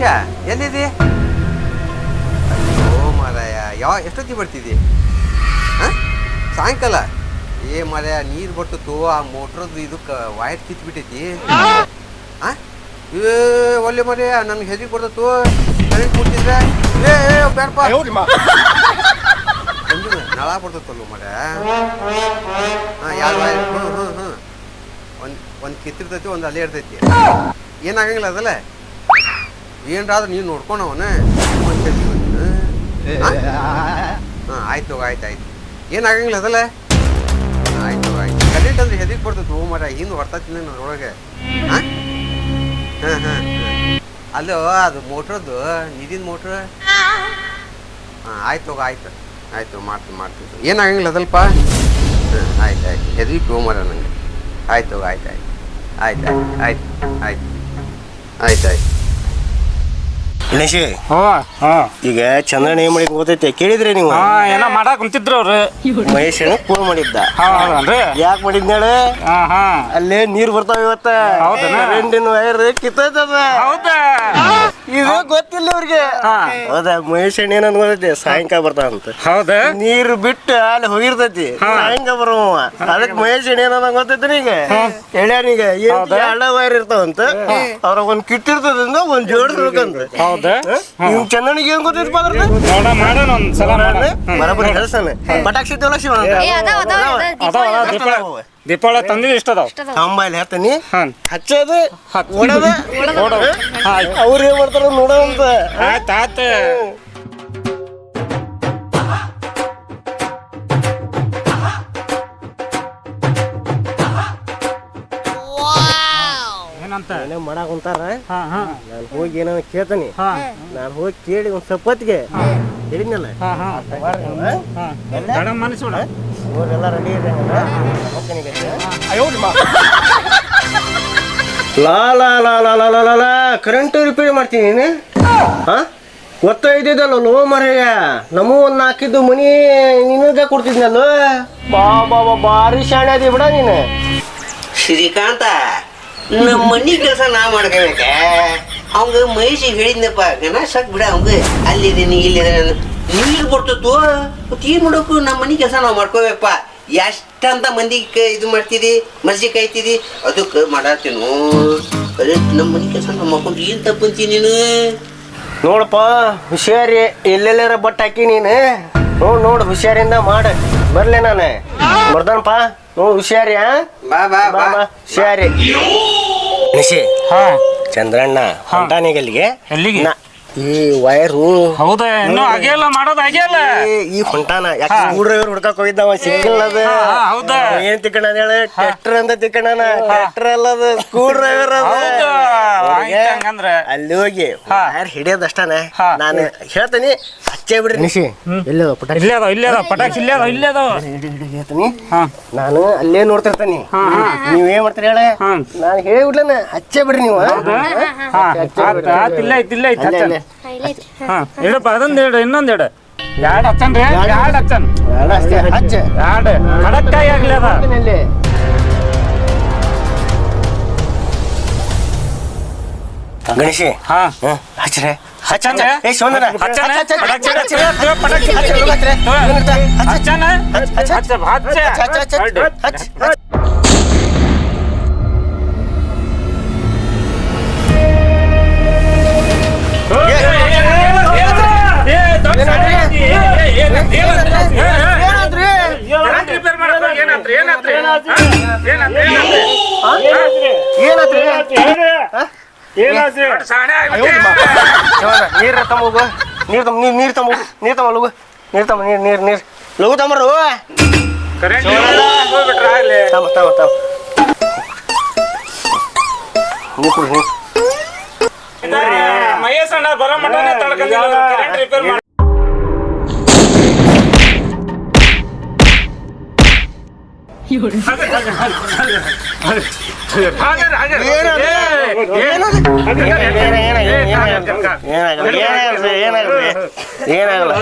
ಮಹೇಶ ಎಲ್ಲಿದ್ದಿ ಓ ಮಾರಾಯ ಯಾವ ಎಷ್ಟೊತ್ತಿಗೆ ಬರ್ತಿದ್ದಿ ಹಾಂ? ಸಾಯಂಕಾಲ? ಏ ಮಾರಾಯ ನೀರು ಬರ್ತತ್ತು ಆ ಮೋಟ್ರದ್ದು ಇದಕ್ಕೆ ವೈರ್ ಕಿತ್ಬಿಟ್ಟೈತಿ. ಹಾಂ? ಏ ಒಳ್ಳೆ ಮಾರಾಯ ನನಗೆ ಹೆದರಿ ಬರ್ತತ್ತು ಕರೆಂಟ್ ಕೊಡ್ತಿದ್ರೆ ಏ ಏ ಬೇಡಪ್ಪ ನಳ ಬರ್ತತ್ತಲ್ಲ ಮಾರಾಯ. ಹಾಂ ಯಾರು ವೈರ್ ಹ್ಞೂ ಹ್ಞೂ ಹ್ಞೂ ಒಂದು ಒಂದು ಕಿತ್ತಿರ್ತೈತಿ ಒಂದು ಅಲ್ಲೇ ಇರ್ತೈತಿ. ಏನಾಗಂಗಿಲ್ಲ ಅದಲ್ಲ? ಏನ್ರಾದ್ರೆ ನೀನು ನೋಡ್ಕೊಂಡವನ ಹಾಂ? ಆಯ್ತು ಆಯ್ತು ಆಯ್ತು. ಏನಾಗಂಗಿಲ್ಲ ಅದಲ್ಲ? ಆಯ್ತು ಆಯ್ತು. ಕರೆಂಟ್ ಅಂದ್ರೆ ಹೆದರಿಕೆ ಬರ್ತೈತೆ ಹೋ ಮರ ಹಿಂದೆ ಹೊರ್ತೈತಿ ಒಳಗೆ ಹಾಂ? ಹಾಂ ಹಾಂ ಅಲ್ಲೋ ಅದು ಮೋಟ್ರದ್ದು ನಿಧಿನ ಮೋಟ್ರ್? ಹಾಂ ಆಯ್ತು ಹೋಗ ಆಯ್ತು. ಆಯ್ತು ಮಾಡ್ತೀನಿ ಮಾಡ್ತೀನಿ. ಏನಾಗಂಗಿಲ್ಲ ಅದಲ್ಪ? ಹಾಂ ಆಯ್ತು ಆಯ್ತು. ಹೆದರಿಕೆ ಹೋ ಮರ ನಂಗೆ. ಆಯ್ತು ಹೋಗ ಆಯ್ತು ಆಯ್ತು. ಆಯ್ತು ಆಯ್ತು ಆಯ್ತು ಆಯ್ತು ಆಯ್ತು. ಗಣೇಶಿ ಹ್ಞೂ ಹಾ. ಈಗ ಚಂದ್ರನ ಏನ್ ಮಾಡಿ ಕೇಳಿದ್ರೆ ಕೇಳಿದ್ರಿ ನೀವು? ಹಾ ಏನೋ ಮಾಡಾಕ್ ಕುಂತಿದ್ರು ಅವ್ರು. ಮಹೇಶ್ ಫೋನ್ ಮಾಡಿದ್ದ. ಹೌದನ್ರಿ? ಯಾಕೆ ಮಾಡಿದ್ನೇಳೆ ಹಾ ಹಾ. ಅಲ್ಲೇ ನೀರ್ ಬರ್ತಾವ ಇವತ್ತ. ಹೌದನ? ಕರೆಂಟಿನ ವೈರ್ ಕಿತ್ತದ ಹೌದಾ? ಇದು ಗೊತ್ತಿಲ್ಲ ಅವ್ರಿಗೆ ಹಾ. ಹೌದಾ? ಮಹೇಶ್ ಏನ್ ಗೊತ್ತೈತಿ ಸಾಯಂಕಾಲ ಬರ್ತಾವಂತ ಹೌದಾ? ನೀರು ಬಿಟ್ಟು ಅಲ್ಲಿ ಹೋಗಿರ್ತೈತಿ. ಸಾಯಂಕಾಲ ಬರುವ ಅದಕ್ಕೆ ಮಹೇಶ್ ಏನ ಗೊತ್ತೈತಿ ಈಗ? ಹೇಳ್ಯಾನೀಗ ಏನ್ ಹಳ್ಳ ವೈರ್ ಇರ್ತಾವಂತ. ಅವ್ರ ಒಂದ್ ಕಿಟ್ಟಿರ್ತದಂದ ಒಂದ್ ಜೋಡಿಸ್ಬೇಕಂತ ಹೌದಾ? ನಿಮ್ ಚಂದನಿಗೆ ಏನ್ ಗೊತ್ತೈತಿ ಅದ್ರ ನೋಡ ಮಾಡೋಣ ಒಂದ್ ಸಲ ಬರಬರಿ ಪಟಾಕ್ಷಿ ತೋಲಕ್ಷ ಶಿವ ದೀಪಾವಳಿ ತಂದಿದ್ದು ಇಷ್ಟ ಅದಾವ ತಂಬಾಯ್ಲಿ ಹೇಳ್ತಾನಿ. ಹಾಂ ಹಚ್ಚೋದು ಒಡದ. ನೋಡೋದು ಅವ್ರು ಏನ್ ಮಾಡ್ತಾರ ನೋಡೋದಂತ ಆಯ್ತು ಆಯ್ತು. ಏನಂತ? ಮಾಡಾಕ ಕುಂತಾರ ನಾನು ಹೋಗಿ ಏನೋ ಹಾ. ನಾನು ಹೋಗಿ ಕೇಳಿ ಒಂದ್ ಸಪತ್ಗೆ ಹೇಳಿದ್ನಲ್ಲ. ಮನಸ್ಸು ಅವ್ರೆಲ್ಲ ರೆಡಿ ಲಾ ಲಾ ಲಾ ಲಾ ಲಾ ಲಾ ಲಾ ಲಾ. ಕರೆಂಟ್ ರಿಪೇರಿ ಮಾಡ್ತೀನಿ ನೀನು. ಹಾ? ಗೊತ್ತಾ ಇದ್ದಿದ್ದಲ್ಲ ಲೋ ಮರೆಯ ನಮೂ ಒಂದು ಹಾಕಿದ್ದು ಮನಿ ನಿನಗೆ ಕೊಡ್ತಿದ್ನಲ್ಲ. ಬಾ ಬಾ ಬಾ ಭಾರಿ ಶಾಣೆ ಅದಿ ಬಿಡ ನೀನು. ಶ್ರೀಕಾಂತ ನಮ್ಮ ಮನಿ ಕೆಲಸ ನಾ ಮಾಡ್ಕೋಬೇಕ ಅವಂಗ ಮಹಿಷಿ ಹೇಳಿದ್ನಪ್ಪ ಗಣ ಬಿಡ ಅವಂಗ. ಅಲ್ಲಿದ್ದೀನಿ ಇಲ್ಲಿ ನೀರು ಬರ್ತತ್ತು ಮತ್ತೆ ಏನ್ ಮಾಡಬೇಕು? ನಮ್ಮ ಮನೆ ಕೆಲಸ ನಾವು ಮಾಡ್ಕೋಬೇಕಪ್ಪ. ಎಷ್ಟಂತ ಮಂದಿಗೆ ಇದು ಮಾಡ್ತಿದಿ ಮರ್ಜಿ ಕಾಯ್ತಿದಿ ಅದಕ್ಕೆ ಮಾಡತ್ತೀನು? ಅದೇ ನಮ್ಮ ಮನೆ ಕೆಲಸ ನಾವು ಮಾಡ್ಕೊಂಡು ಏನ್ ತಪ್ಪಂತಿ ನೀನು? ನೋಡಪ್ಪ ಹುಷಾರಿ ಎಲ್ಲೆಲ್ಲಾರ ಬಟ್ ಹಾಕಿ ನೀನು. ನೋಡ್ ನೋಡು ಹುಷಾರಿಂದ ಮಾಡ. ಬರ್ಲೆ ನಾನು. ಬರ್ದನಪ್ಪ ನೋಡು ಹುಷಾರಿ ಆ? ಬಾ ಬಾ ಬಾ ಬಾ. ಹುಷಾರಿ. ನಿಶಿ. ಹಾ. ಚಂದ್ರಣ್ಣ ಹೊಂಟಾನಿಗಲ್ಲಿಗೆ ಎಲ್ಲಿಗೆ? ನಾ- ಈ ವೈರು. ಹೌದಾ ಇನ್ನೂ ಆಗಿಲ್ಲ ಮಾಡೋದು ಆಗಿಲ್ಲ ಈ- ಹೊಂಟಾನ. ಯಾಕೆ ಸ್ಕ್ರೂ ಡ್ರೈವರ್ ಹುಡ್ಕಕ್ ಹೋಗಿದ್ದಾವ? ಸಿಕ್ಕಿಲ್ಲ ಅದು. ಹೌದಾ? ಏನ್ ತಿಕ್ಕಣ ಹೇಳಿ? ಟ್ರ್ಯಾಕ್ಟರ್ ಅಂತ ತಿಕ್ಕಣನ. ಟ್ರ್ಯಾಕ್ಟರ್ ಅಲ್ಲದ ಸ್ಕ್ರೂ ಡ್ರೈವರ್ ಹೌದಾ? ಹಂಗಂದ್ರೆ. ಅಲ್ಲಿ ಹೋಗಿ ಹಾ. ಯಾರು ಹಿಡಿಯೋದಷ್ಟನೇ ಹಾ. ನಾನು ಹೇಳ್ತೀನಿ ಹಚ್ಚೇ ಬಿಡ್ರಿ. ನಿಶಿ ಎಲ್ಲ ಪಟಾಕಿ ಇಲ್ಲೇ ಅದಾವ ಇಲ್ಲೇ ಅದಾವ ಪಟಾಕಿ ಇಲ್ಲೇ ಅದಾವ ಇಲ್ಲೇ ಅದಾವ. ಹೇಳ್ತೀನಿ. ಹಾ. ನಾನು ಅಲ್ಲೇ ನೋಡ್ತಿರ್ತೀನಿ. ನೀವ್ ಏನ್ ಮಾಡ್ತೀರಿ ಹೇಳ? ಹಾ. ನಾನು ಹೇಳಿಬಿಡ್ಲೇನ ಹಚ್ಚೇ ಬಿಡ್ರಿ ನೀವು. ಹಾ ಆತ್ ಆತ್ ಇಲ್ಲೇ ಐತಿ ಇಲ್ಲೇ ಐತಿ ಅಲ್ಲೇ, ಹಚ್ಚನ್. ಅಲ್ಲೇ. ಹಾ ಇಡಪ್ಪ ಅದೊಂದು ಇಡು ಇನ್ನೊಂದು ಇಡು ಎರಡು ಹಚ್ಚನ್ರಿ ಎರಡು? ಹಚ್ಚನ್. ಬೇಡ ಅಷ್ಟೇ ಹಚ್ಚ. ಎರಡು. ಕಡಕ್ಕಾಯಿ ಆಗ್ಲಿ ಅದ. ಅಲ್ಲಿ. ಗಣೇಶ್ ಹಾ ಹಚ್ರೆ ಹಚ್ಚನ ಏ ಸೋನರ ಹಚ್ಚನ ಹಚ್ಚನ ಹಚ್ಚನ ಪಟಕ್ ಹಚ್ಚ ಲೋಗತ್ರೆ ಹಚ್ಚನ ಹಚ್ಚ ಹಚ್ಚ ಹಚ್ಚ ಹಚ್ಚ ಹಚ್ಚ ಏನಾತ್ರಿ ಏನಾತ್ರಿ ಏನಾತ್ರಿ ಏನಾತ್ರಿ ಏನಾತ್ರಿ ಏನಾದ್ರಿ. ಶಿವಣ್ಣ, ನೀರ್ ತಮ್ಮ ಹೋಗು. ನೀರ್ ತಮ್ಮ ನೀರ್ ನೀರ್ ತಮ್ಮ ನೀರ್ ತಮ್ಮ ಲಗು. ನೀರ್ ತಮ್ಮ ನೀರ್ ನೀರ್ ನೀರ್. ಲಗು ತಮ್ಮರು ತಮ್ಮ ತಮ್ಮ ತಮ್ಮ. ನೀರ್ ಕುಡ್ರಿ ನೀರ್. ಮಹೇಶ್ ಅಣ್ಣ ಬರೋ ಮಟನೇ ತಡ್ಕೊಂಡಿಲ್ಲ ಕರೆಂಟ್ ರಿಪೇರ್ ಮಾಡಿ ಏನಾಗಲ್ಲ ಏನಾಗಲ್ಲ